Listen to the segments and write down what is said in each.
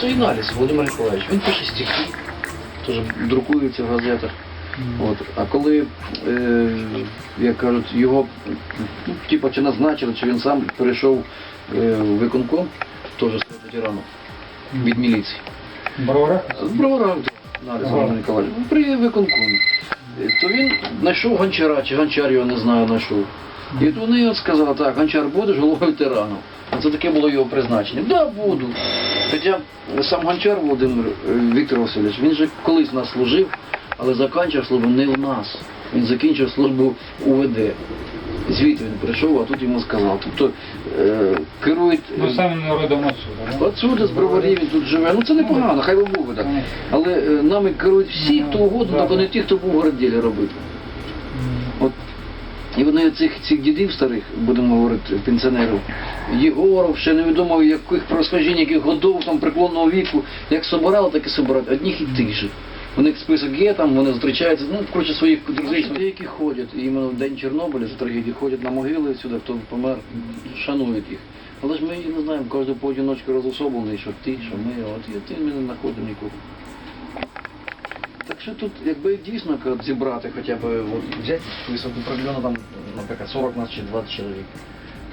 Це Іналіс Володимир Миколаївич. Він пише стихи, теж друкується в газетах. От. А коли, е, як кажуть, його ну, типу, чи назначили, чи він сам перейшов е, в виконком, теж з ветерану від міліції. Броварах, Іналіс Ага. Володимир Миколаївич, при виконкомі. Е, То він знайшов гончара, чи гончар його не знаю, знайшов. І от вони от сказали, так, гончар будеш головою ветерану. Це таке було його призначення. Да, буду. Хоча сам гончар Володимир е, Віктор Васильович, він же колись нас служив, але закінчив службу не в нас. Він закінчив службу УВД. Звідти він прийшов, а тут йому сказав. Тобто е, керують. Ну, самим родом отсюда, да? Отсюди з броварів він тут живе. Ну це непогано, хай би був так. Але е, нами керують всі, хто угодно, тільки не ті, хто був в городділі робити. І вони цих, цих дідів старих, будемо говорити, пенсіонерів, Єгоров, ще невідомо яких происхождень, яких годов, там преклонного віку, як собирали, так і собирають. Одних і тих же. У них список є, там вони зустрічаються, ну, коротше, своїх друзей, деякі ходять, і іменно в день Чорнобиля, за трагедію, ходять на могили сюди, хто помер, шанують їх. Але ж ми не знаємо, кожен поодиночку розособлений, що ти, що ми, от і ти ми не знаходимо нікого. Так що тут, якби дійсно зібрати хоча б от, взяти високу определенно там, наприклад, 40 нас чи 20 чоловік.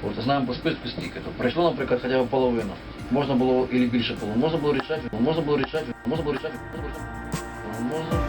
От, знаємо по списку стільки, то прийшло, наприклад, хоча б половину. Можна було, і більше половину, можна було рішати, можна було рішати, можна було рішати, можна було рішати.